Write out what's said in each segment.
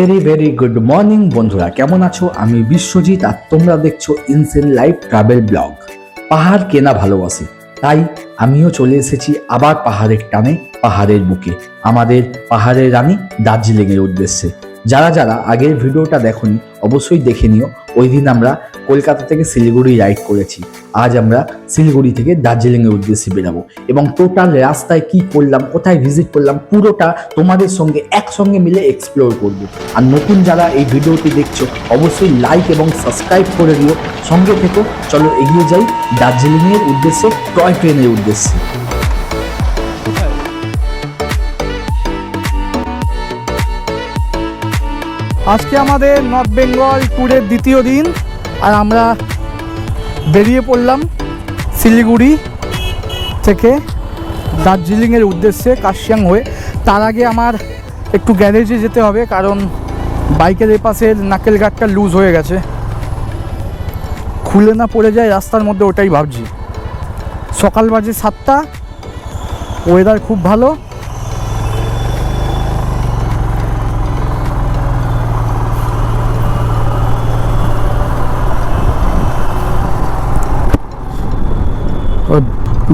Very very good morning বন্ধুরা। কেমন আছো? আমি বিশ্বজিৎ আর তোমরা দেখছ ইনসেন লাইফ ট্রাভেল ব্লগ পাহাড় কেনা ভালোবাসে, তাই আমিও চলে এসেছি আবার পাহাড়ের টানে, পাহাড়ের বুকে। আমাদের পাহাড়ের রানী দার্জিলিংয়ের উদ্দেশ্যে। যারা যারা আগের ভিডিওটা দেখনি, অবশ্যই দেখে নিও। ওই দিন আমরা কলকাতা থেকে শিলিগুড়ি রাইড করেছি। আজ আমরা শিলিগুড়ি থেকে দার্জিলিংয়ের উদ্দেশ্যে বেরাবো। এবং টোটাল রাস্তায় কি করলাম, কোথায় ভিজিট করলাম, পুরোটা তোমাদের সঙ্গে একসঙ্গে মিলে এক্সপ্লোর করব। আর নতুন যারা এই ভিডিওটি দেখছ, অবশ্যই লাইক এবং সাবস্ক্রাইব করে দিও। সঙ্গে থেকো, চলো এগিয়ে যাই দার্জিলিংয়ের উদ্দেশ্যে, টয় ট্রেনের উদ্দেশ্যে। আজকে আমাদের নর্থ বেঙ্গল ট্যুরের দ্বিতীয় দিন, আর আমরা বেরিয়ে পড়লাম শিলিগুড়ি থেকে দার্জিলিংয়ের উদ্দেশ্যে কাশিয়াং হয়ে। তার আগে আমার একটু গ্যারেজে যেতে হবে, কারণ বাইকের এপাশের নাকেল গার্ডটা লুজ হয়ে গেছে। খুলে না পড়ে যায় রাস্তার মধ্যে, ওটাই ভাবছি। সকাল বাজে সাতটা ওয়েদার খুব ভালো।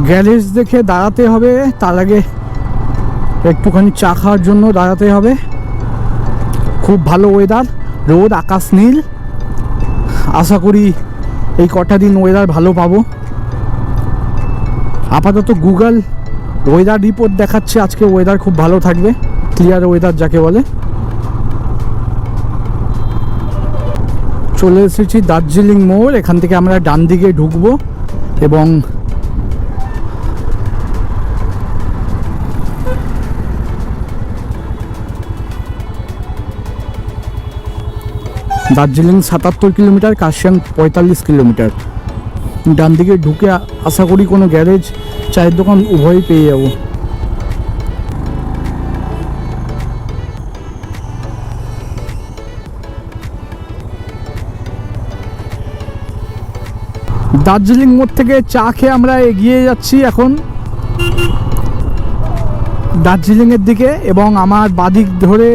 গ্যারেজ দেখে দাঁড়াতে হবে, তার আগে একটুখানি চা খাওয়ার জন্য দাঁড়াতে হবে। খুব ভালো ওয়েদার রোদ, আকাশ নীল। আশা করি এই কটা দিন ওয়েদার ভালো পাবো। আপাতত গুগল ওয়েদার রিপোর্ট দেখাচ্ছে, আজকে ওয়েদার খুব ভালো থাকবে ক্লিয়ার ওয়েদার যাকে বলে। চলে এসেছি দার্জিলিং মোড়, এখান থেকে আমরা ডান দিকে ঢুকবো এবং দার্জিলিং সাতাত্তর কিলোমিটার, কাশিয়াং পঁয়তাল্লিশ কিলোমিটার। ডান দিকে ঢুকে আশা করি কোনো গ্যারেজ, চায়ের দোকান উভয়ই পেয়ে যাব। দার্জিলিং মোড় থেকে চা খেয়ে আমরা এগিয়ে যাচ্ছি এখন। দার্জিলিংয়ের দিকে এবং আমার বাদিক ধরে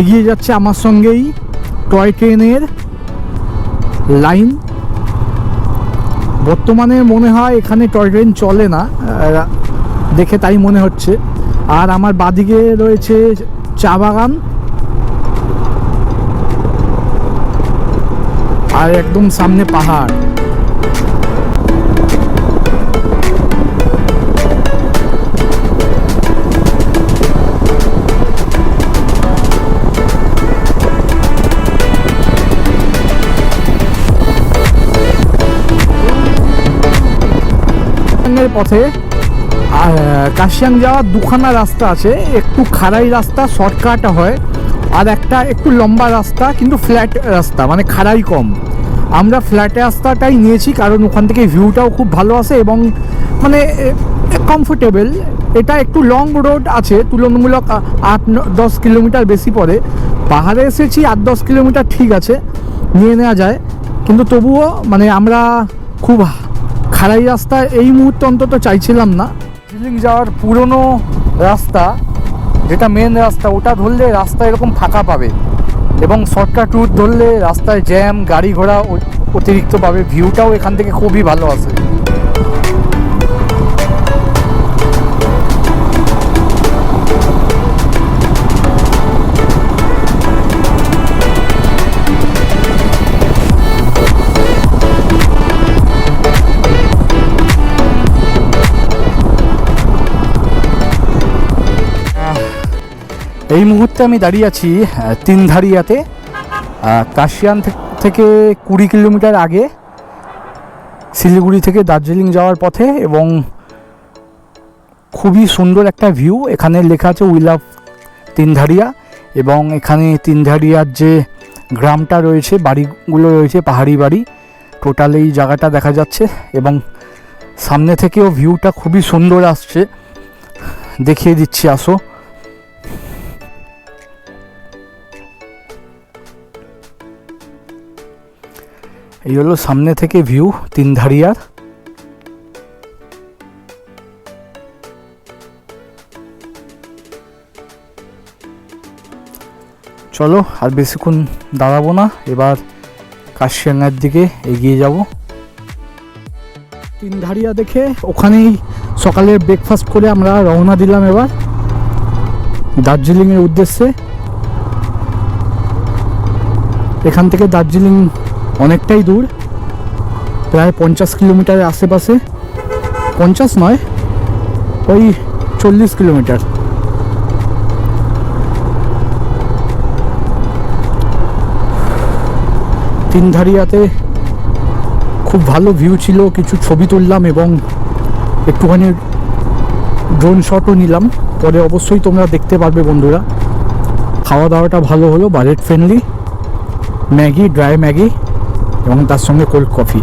এগিয়ে যাচ্ছে আমার সঙ্গেই। টয় ট্রেনের লাইন। বর্তমানে মনে হয় এখানে টয় ট্রেন চলে না দেখে তাই মনে হচ্ছে। আর আমার বাদিকে রয়েছে চা বাগান। আর একদম সামনে পাহাড়। কাশিয়াংয়ের পথে কাশিয়াং যাওয়ার দুখানা রাস্তা আছে। একটু খাড়াই রাস্তা, শর্টকাট হয়, আর একটা একটু লম্বা রাস্তা, কিন্তু ফ্ল্যাট রাস্তা মানে খাড়াই কম। আমরা ফ্ল্যাট রাস্তাটাই নিয়েছি, কারণ ওখান থেকে ভিউটাও খুব ভালো আসে এবং মানে কমফোর্টেবল এটা একটু লং রোড আছে, তুলনামূলক আট দশ কিলোমিটার বেশি পড়ে। পাহাড়ে এসেছি, আট, দশ কিলোমিটার ঠিক আছে, নিয়ে নেওয়া যায়। কিন্তু তবুও মানে আমরা খুব খাড়াই রাস্তা এই মুহূর্তে অন্তত চাইছিলাম না। দার্জিলিং যাওয়ার পুরনো রাস্তা, যেটা মেন রাস্তা, ওটা ধরলে রাস্তা এরকম ফাঁকা পাবে। এবং শর্টকাট ট্যুর ধরলে রাস্তায় জ্যাম গাড়ি ঘোড়া অতিরিক্ত পাবে ভিউটাও এখান থেকে খুবই ভালো আসে। এই মুহূর্তে আমি দাঁড়িয়ে আছি তিনধারিয়াতে কাশিয়ান থেকে কুড়ি কিলোমিটার আগে, শিলিগুড়ি থেকে দার্জিলিং যাওয়ার পথে এবং খুবই সুন্দর একটা ভিউ। এখানে লেখা আছে উই লাভ তিনধারিয়া এবং এখানে তিনধারিয়ার যে গ্রামটা রয়েছে, বাড়িগুলো রয়েছে, পাহাড়ি বাড়ি, টোটাল এই জায়গাটা দেখা যাচ্ছে এবং সামনে থেকেও ভিউটা খুবই সুন্দর আসছে। দেখিয়ে দিচ্ছি, আসো। এই হলো সামনে থেকে ভিউ তিন ধারিয়ার। চলো আর বেশিক্ষণ দাঁড়াবো না, এবার কাশিয়াঙ্গার দিকে এগিয়ে যাব। তিন ধারিয়া দেখে ওখানেই সকালে ব্রেকফাস্ট করে আমরা রওনা দিলাম এবার দার্জিলিংয়ের উদ্দেশ্যে। এখান থেকে দার্জিলিং অনেকটাই দূর। প্রায় পঞ্চাশ কিলোমিটারের আশেপাশে। পঞ্চাশ নয়, ওই চল্লিশ কিলোমিটার। তিনধারিয়াতে খুব ভালো ভিউ ছিল, কিছু ছবি তুললাম এবং একটুখানি ড্রোন শটও নিলাম। পরে অবশ্যই তোমরা দেখতে পারবে বন্ধুরা। খাওয়া দাওয়াটা ভালো হলো budget friendly Maggi dry Maggi. এবং তার সঙ্গে কোল্ড কফি।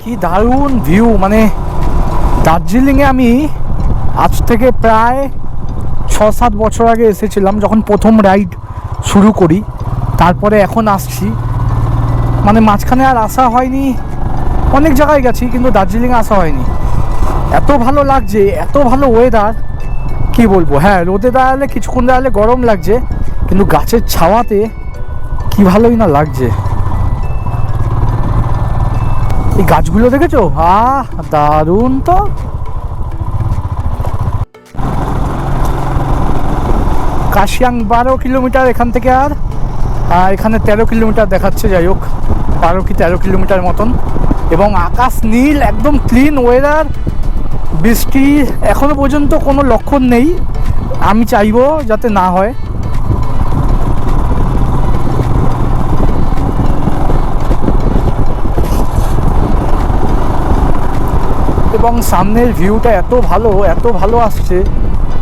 কি দারুণ ভিউ মানে দার্জিলিংয়ে আমি আজ থেকে প্রায় ছ সাত বছর আগে এসেছিলাম যখন প্রথম রাইড শুরু করি। তারপরে এখন আসছি। মানে মাঝখানে আর আসা হয়নি। অনেক জায়গায় গেছি, কিন্তু দার্জিলিংয়ে আসা হয়নি। এত ভালো লাগছে, এত ভালো ওয়েদার কি বলব? হ্যাঁ রোদে দাঁড়ালে, কিছুক্ষণ দাঁড়ালে গরম লাগছে, কিন্তু গাছের ছাওয়াতে কি ভালোই না লাগছে। এই গাছগুলো দেখেছ? আহ, দারুণ তো! কাশিয়াং বারো কিলোমিটার এখান থেকে আর এখানে তেরো কিলোমিটার দেখাচ্ছে, যাই হোক, বারো কি তেরো কিলোমিটার মতন। এবং আকাশ নীল, একদম ক্লিন ওয়েদার বৃষ্টি এখনও পর্যন্ত কোনো লক্ষণ নেই। আমি চাইব যাতে না হয়। এবং সামনের ভিউটা এত ভালো এত ভালো আসছে।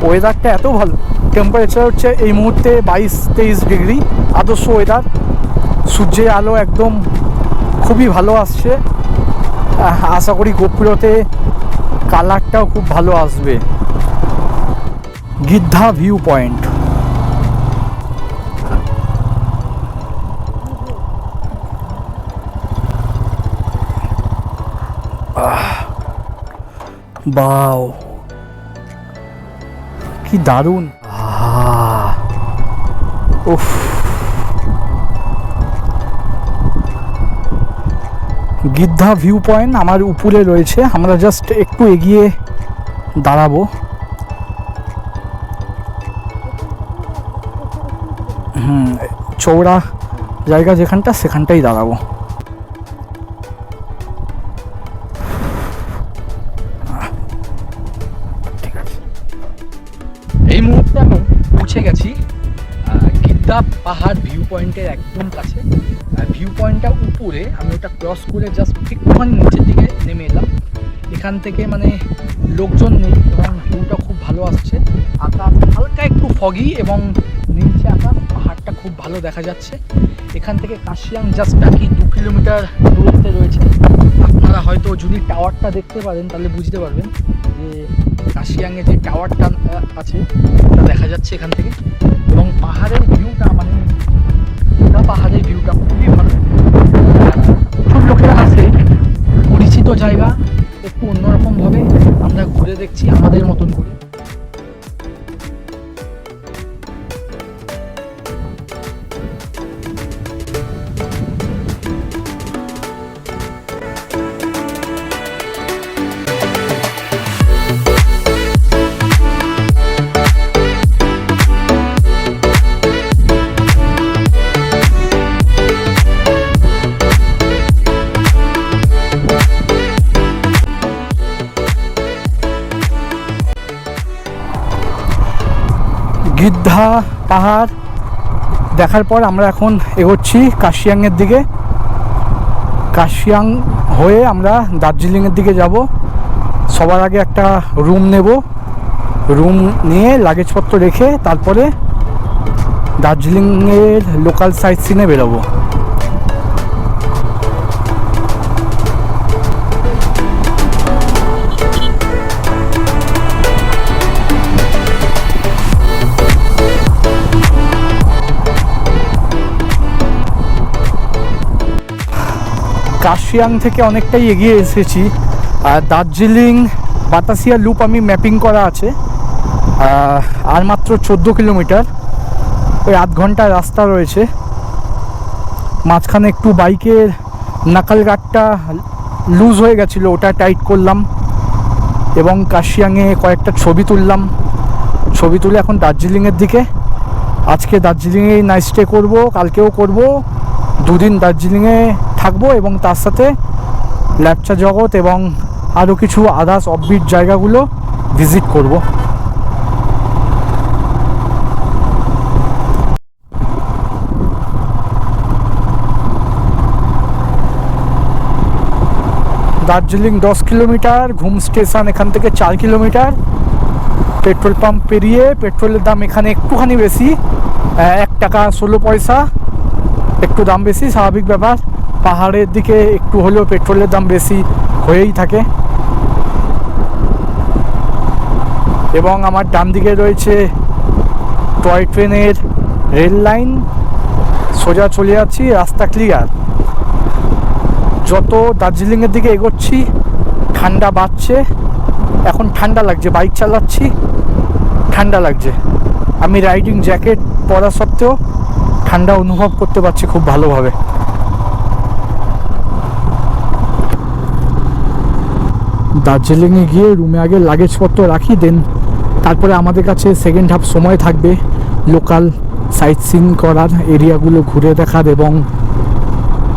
ওয়েদারটা এত ভালো। টেম্পারেচার হচ্ছে এই মুহূর্তে বাইশ, তেইশ ডিগ্রি। আদর্শ ওয়েদার সূর্যের আলো একদম খুবই ভালো আসছে। আশা করি গোপুরতে কালারটাও খুব ভালো আসবে। Giddha view point wow. কি দারুণ। উফ। গিদ্ধা ভিউ পয়েন্ট আমার উপরে রয়েছে। আমরা জাস্ট একটু এগিয়ে দাঁড়াবো। হুম চৌড়া জায়গা যেখানটা, সেখানটাই দাঁড়াবো। এই মুহূর্তে আমি পৌঁছে গেছি। আহ, পাহাড় ভিউ পয়েন্টের একদম কাছে। আর ভিউ পয়েন্টটা উপরে আমি ওটা ক্রস করে জাস্ট একটুখানি নিচের দিকে নেমে এলাম। এখান থেকে মানে লোকজন নেই এবং ভিউটা খুব ভালো আসছে। আকাশ হালকা একটু ফগি এবং নিচে আকাশ পাহাড়টা খুব ভালো দেখা যাচ্ছে। এখান থেকে কাশিয়াং জাস্ট বাকি দু কিলোমিটার দূরত্বে রয়েছে। আপনারা হয়তো যদি টাওয়ারটা দেখতে পারেন তাহলে বুঝতে পারবেন যে কাশিয়াংয়ে যে টাওয়ারটা আছে ওটা দেখা যাচ্ছে এখান থেকে। এবং পাহাড়ের ভিউটা মানে পুরা পাহাড়ের ভিউটা খুবই ভালো। প্রচুর লোকেরা আসে, পরিচিত জায়গা, একটু অন্যরকমভাবে আমরা ঘুরে দেখছি আমাদের মতন করে। গিদ্ধা পাহাড়। দেখার পর আমরা এখন এগোচ্ছি কাশিয়াংয়ের দিকে। কাশিয়াং হয়ে আমরা দার্জিলিংয়ের দিকে যাব। সবার আগে একটা রুম নেব। রুম নিয়ে লাগেজপত্র রেখে তারপরে দার্জিলিংয়ের লোকাল সাইট সিনে বেরোবো। কাশিয়াং থেকে অনেকটাই এগিয়ে এসেছি। আর দার্জিলিং, বাতাসিয়া লুপ আমি ম্যাপিং করা আছে। আর মাত্র চোদ্দ কিলোমিটার। ওই আধ ঘণ্টা রাস্তা রয়েছে। মাঝখানে একটু বাইকের নাকাল গাটটা লুজ হয়ে গেছিল, ওটা টাইট করলাম। এবং কাশিয়াংয়ে কয়েকটা ছবি তুললাম। ছবি তুলে এখন দার্জিলিংয়ের দিকে। আজকে দার্জিলিংয়ে নাইট স্টে করব, কালকেও করব। দুদিন দার্জিলিংয়ে থাকব এবং তার সাথে ল্যাপচা জগৎ এবং আরও কিছু আদার্স অফবিট জায়গাগুলো ভিজিট করব। দার্জিলিং দশ কিলোমিটার, ঘুম স্টেশন এখান থেকে চার কিলোমিটার। পেট্রোল পাম্প পেরিয়ে পেট্রোলের দাম এখানে একটুখানি বেশি এক টাকা ষোলো পয়সা, একটু দাম বেশি, স্বাভাবিক ব্যাপার। পাহাড়ের দিকে একটু হলেও পেট্রোলের দাম বেশি হয়েই থাকে। এবং আমার ডান দিকে রয়েছে টয় ট্রেনের রেল লাইন। সোজা চলে যাচ্ছি, রাস্তা ক্লিয়ার যত দার্জিলিংয়ের দিকে এগোচ্ছি, ঠান্ডা বাড়ছে। এখন ঠান্ডা লাগছে, বাইক চালাচ্ছি, ঠান্ডা লাগছে। আমি রাইডিং জ্যাকেট পরা সত্ত্বেও ঠান্ডা অনুভব করতে পারছি খুব ভালোভাবে। দার্জিলিংয়ে গিয়ে রুমে আগে লাগেজপত্র রাখি দেন তারপরে আমাদের কাছে সেকেন্ড হাফ সময় থাকবে লোকাল সাইট সিন করার, এরিয়াগুলো ঘুরে দেখার এবং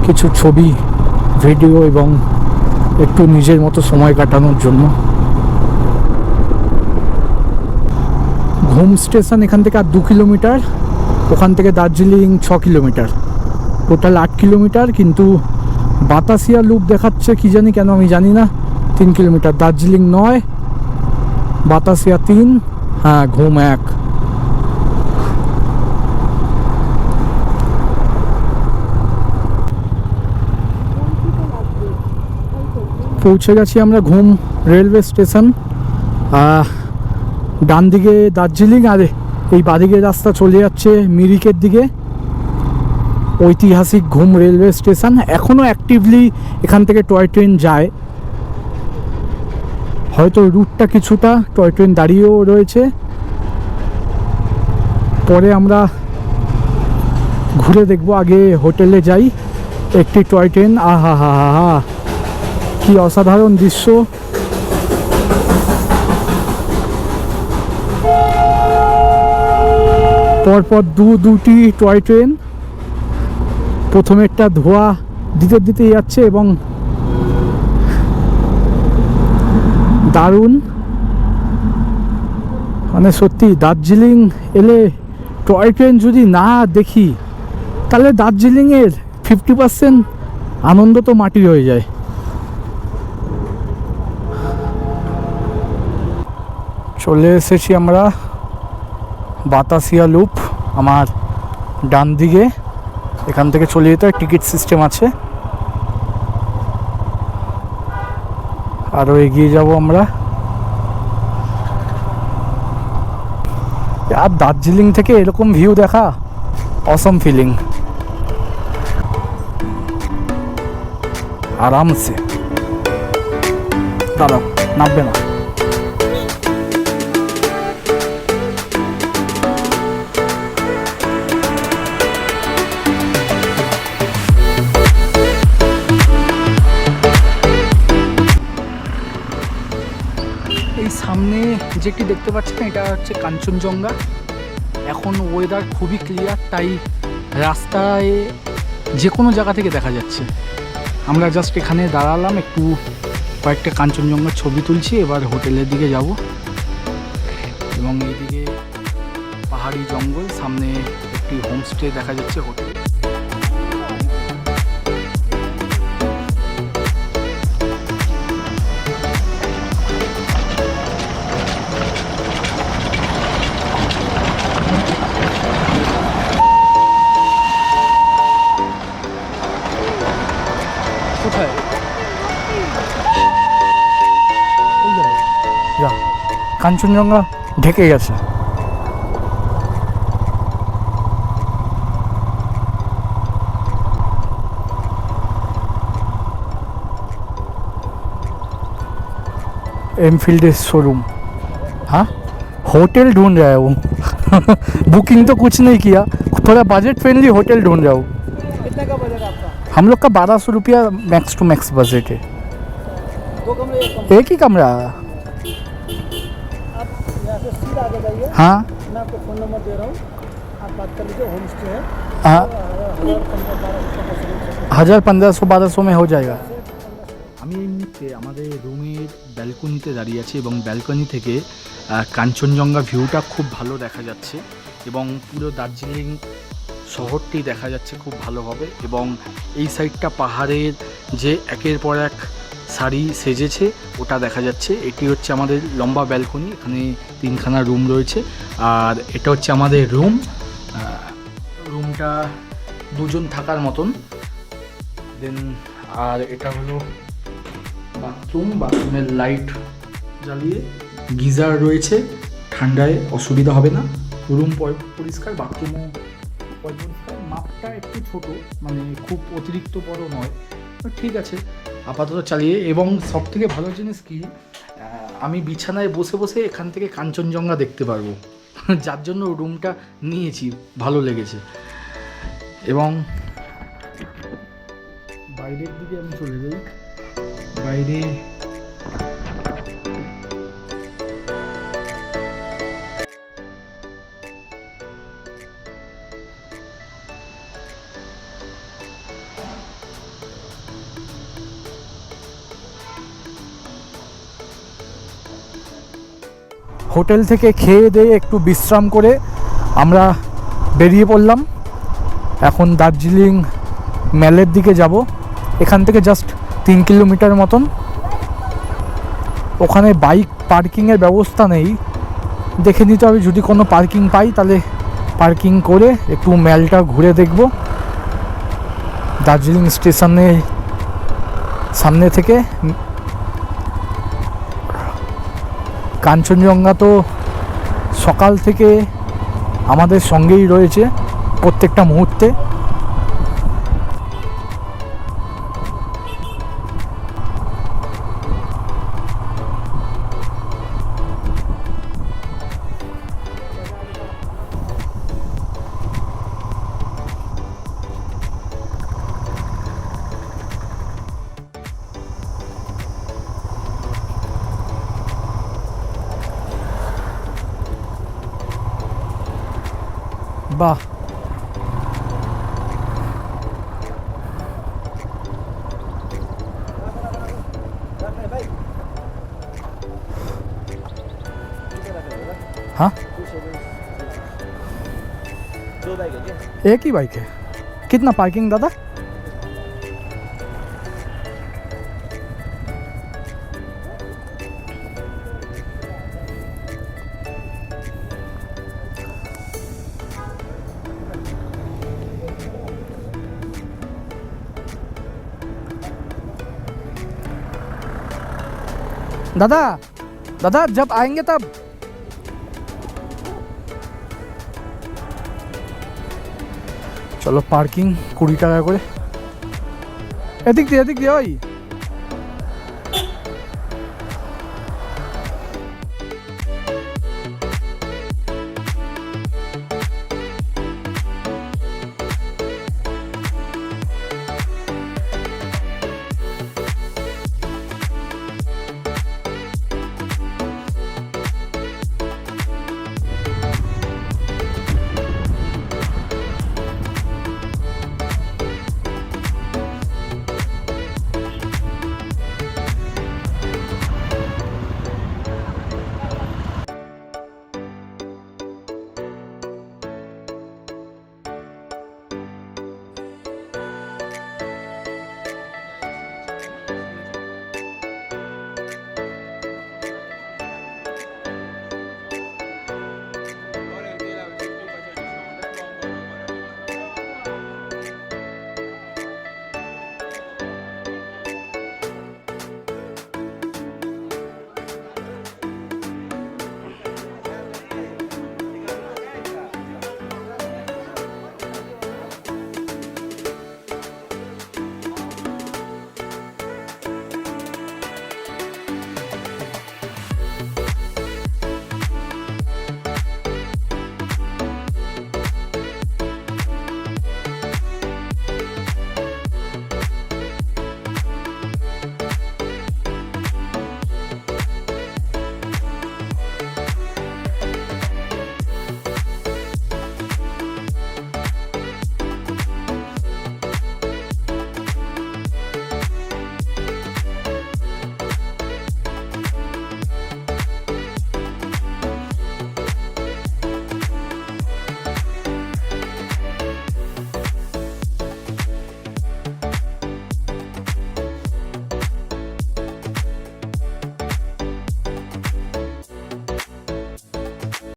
কিছু ছবি ভিডিও এবং একটু নিজের মতো সময় কাটানোর জন্য। ঘুম স্টেশন এখান থেকে আর দু কিলোমিটার, ওখান থেকে দার্জিলিং ছ কিলোমিটার। টোটাল আট কিলোমিটার, কিন্তু বাতাসিয়া লুপ দেখাচ্ছে কি জানি কেন আমি জানি না। তিন কিলোমিটার। দার্জিলিং নয়, বাতাসিয়া তিন হ্যাঁ ঘুম এক। পৌঁছে গেছি আমরা ঘুম রেলওয়ে স্টেশন। ডান দিকে দার্জিলিং, আর, এই বাদিকের রাস্তা চলে যাচ্ছে মিরিকের দিকে। ঐতিহাসিক ঘুম রেলওয়ে স্টেশন। এখনও অ্যাক্টিভলি এখান থেকে টয় ট্রেন যায়। হয়তো রুটটা কিছুটা টয় ট্রেন দাঁড়িয়েও রয়েছে। পরে আমরা ঘুরে দেখব, আগে হোটেলে যাই, একটি টয় ট্রেন। আহা, হা হা হা, কি অসাধারণ দৃশ্য। পরপর দু, দুটি টয় ট্রেন। প্রথমেরটা ধোয়া দিতে দিতে যাচ্ছে এবং দারুণ। মানে সত্যি, দার্জিলিং এলে টয় ট্রেন যদি না দেখি, তাহলে দার্জিলিংয়ের ফিফটি পার্সেন্ট আনন্দ তো মাটি হয়ে যায়। চলে এসেছি আমরা বাতাসিয়া লুপ, আমার ডান দিকে। এখান থেকে চলে যেতে টিকিট সিস্টেম আছে। আরও এগিয়ে যাব আমরা। আর দার্জিলিং থেকে এরকম ভিউ দেখা অসম ফিলিং আরামসে। দাঁড়াও, নামবে না। যেটি দেখতে পাচ্ছেন, এটা হচ্ছে কাঞ্চনজঙ্ঘা। এখন ওয়েদার খুবই ক্লিয়ার তাই রাস্তায় যে কোনো জায়গা থেকে দেখা যাচ্ছে। আমরা জাস্ট এখানে দাঁড়ালাম, একটু কয়েকটা কাঞ্চনজঙ্ঘার ছবি তুলছি, এবার হোটেলের দিকে যাব। এবং এইদিকে পাহাড়ি জঙ্গল, সামনে একটি হোমস্টে দেখা যাচ্ছে হোটেল। কাঞ্চনজঙ্ঘা ঢেকে গেছে एनफील्ड शोरूम हाँ होटल ढूंढ रहा है वो बुकिंग तो कुछ नहीं किया थोड़ा बजट फ्रेंडली होटल ढूंढ रहा हूँ कितने का बजट आपका हम लोग का बारह सौ रुपया मैक्स टू मैक्स बजट है दो कमरे एक कमरे एक ही कमरा हाँ मैं आपको फ़ोन नंबर दे रहा हूँ आप बात कर लीजिए होम स्टे है हाँ हज़ार पंद्रह बारह सौ पंद्रह सौ হাজার পনেরোশো বারোশো মে হো জায়গা আমি এই মুহূর্তে আমাদের রুমের ব্যালকনিতে দাঁড়িয়ে আছি এবং ব্যালকনি থেকে আহ, কাঞ্চনজঙ্ঘা ভিউটা খুব ভালো দেখা যাচ্ছে এবং পুরো দার্জিলিং শহরটি দেখা যাচ্ছে খুব ভালোভাবে এবং এই সাইডটা পাহাড়ের যে একের পর এক সারি সেজেছে, ওটা দেখা যাচ্ছে। এটি হচ্ছে আমাদের লম্বা ব্যালকনি, এখানে তিনখানা রুম রয়েছে। আর এটা হচ্ছে আমাদের রুম। রুমটা দুজন থাকার মতন। দেন, আর এটা হলো বাথরুম। বাথরুমের লাইট জ্বালিয়ে গিজার রয়েছে। ঠান্ডায় অসুবিধা হবে না। রুম পরিষ্কার বাথরুমও পরিষ্কার। মাপটা একটু ছোট মানে খুব অতিরিক্ত বড় নয়। ঠিক আছে। আপাতত চালিয়ে, এবং সব থেকে ভালো জিনিস কি আমি বিছানায় বসে বসে এখান থেকে কাঞ্চনজঙ্ঘা দেখতে পারব। যার জন্য রুমটা নিয়েছি, ভালো লেগেছে। এবং বাইরের দিকে আমি চলে যাই। বাইরে হোটেল থেকে খেয়ে দিয়ে একটু বিশ্রাম করে আমরা বেরিয়ে পড়লাম। এখন দার্জিলিং ম্যালের দিকে যাব। এখান থেকে জাস্ট তিন কিলোমিটার মতন। ওখানে বাইক পার্কিংয়ের ব্যবস্থা নেই। দেখে নিতে হবে যদি কোনো পার্কিং পাই তাহলে পার্কিং করে একটু ম্যালটা ঘুরে দেখব। দার্জিলিং স্টেশনে সামনে থেকে কাঞ্চনজঙ্ঘা তো সকাল থেকে আমাদের সঙ্গেই রয়েছে প্রত্যেকটা মুহূর্তে। galiba. हाँ एक ही बाइक है। कितना पार्किंग दादा? दादा दादा जब आएंगे तब চলো পার্কিং কুড়ি টাকা করে এদিক দিয়ে এদিক দিয়ে ওই